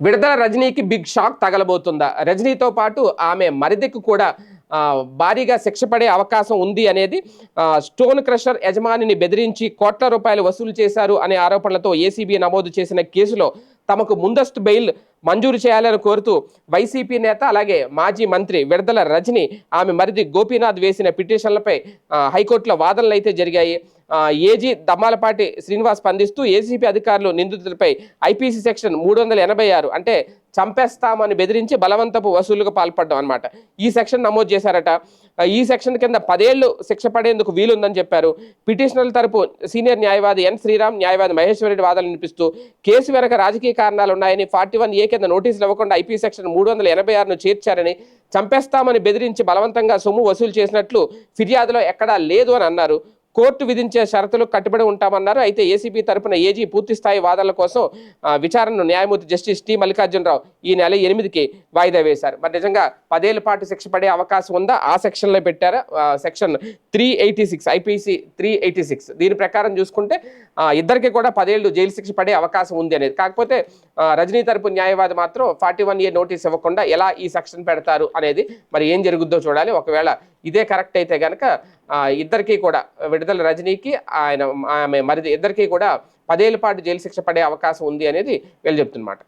విడుదల రజనీకి big shock తగలబోతుందా? రజనీతో పాటు ఆమె మరిదికి కూడా భారీగా శిక్ష పడే అవకాశం ఉంది అనేది స్టోన్ క్రషర్ యజమానిని బెదిరించి కోట్ల రూపాయలు వసూలు చేశారు అనే ఆరోపణలతో ఏసీబీ నమోదు చేసిన కేసులో తమకు ముందస్తు బెయిల్ మంజూరు చేయాలని కోరుతూ వైసీపీ నేత అలాగే మాజీ మంత్రి విడుదల రజని ఆమె మరిది గోపీనాథ్ వేసిన పిటిషన్లపై హైకోర్టులో వాదనలు అయితే జరిగాయి. ఏజీ దమ్మాలపాటి శ్రీనివాస్ స్పందిస్తూ ఏసీపీ అధికారులు నిందితులపై ఐపీసీ సెక్షన్ మూడు వందల ఎనభై ఆరు అంటే చంపేస్తామని బెదిరించి బలవంతపు వసూలుకు పాల్పడ్డం అనమాట ఈ సెక్షన్ నమోదు చేశారట. ఈ సెక్షన్ కింద పదేళ్ళు శిక్ష పడేందుకు వీలుందని చెప్పారు. పిటిషనర్ల తరపు సీనియర్ న్యాయవాది ఎన్ శ్రీరామ్ న్యాయవాది మహేశ్వరరెడ్డి వాదనలు వినిపిస్తూ కేసు వెనక రాజకీయ కారణాలు ఉన్నాయని ఫార్టీ వన్ ఏ కింద నోటీసులు ఇవ్వకుండా ఐపీ సెక్షన్ మూడు వందల ఎనభై ఆరును చేర్చారని చంపేస్తామని బెదిరించి బలవంతంగా సొమ్ము వసూలు చేసినట్లు ఫిర్యాదులో ఎక్కడా లేదు అని అన్నారు. కోర్టు విధించే షరతులు కట్టుబడి ఉంటామన్నారు. అయితే ఏసీబీ తరపున ఏజీ పూర్తిస్థాయి వాదనల కోసం విచారణను న్యాయమూర్తి జస్టిస్ టి మల్లికార్జునరావు ఈ నెల ఎనిమిదికి వాయిదా వేశారు. మరి నిజంగా పదేళ్ళ పాటు శిక్ష పడే అవకాశం ఉందా? ఆ సెక్షన్లో పెట్టారా? Section three eighty six IPC three eighty six. దీని ప్రకారం చూసుకుంటే ఇద్దరికి కూడా పదేళ్ళు జైలు శిక్ష పడే అవకాశం ఉంది అనేది. కాకపోతే రజనీ తరపు న్యాయవాది మాత్రం ఫార్టీ వన్ ఇయర్ నోటీస్ ఇవ్వకుండా ఎలా ఈ సెక్షన్ పెడతారు అనేది మరి ఏం జరుగుద్దో చూడాలి. ఒకవేళ ఇదే కరెక్ట్ అయితే కనుక ఇద్దరికీ కూడా విడుదల రజనీకి ఆయన ఆమె మరిది ఇద్దరికీ కూడా పదేళ్ళ పాటు జైలు శిక్ష పడే అవకాశం ఉంది అనేది వీళ్ళు చెప్తున్నమాట.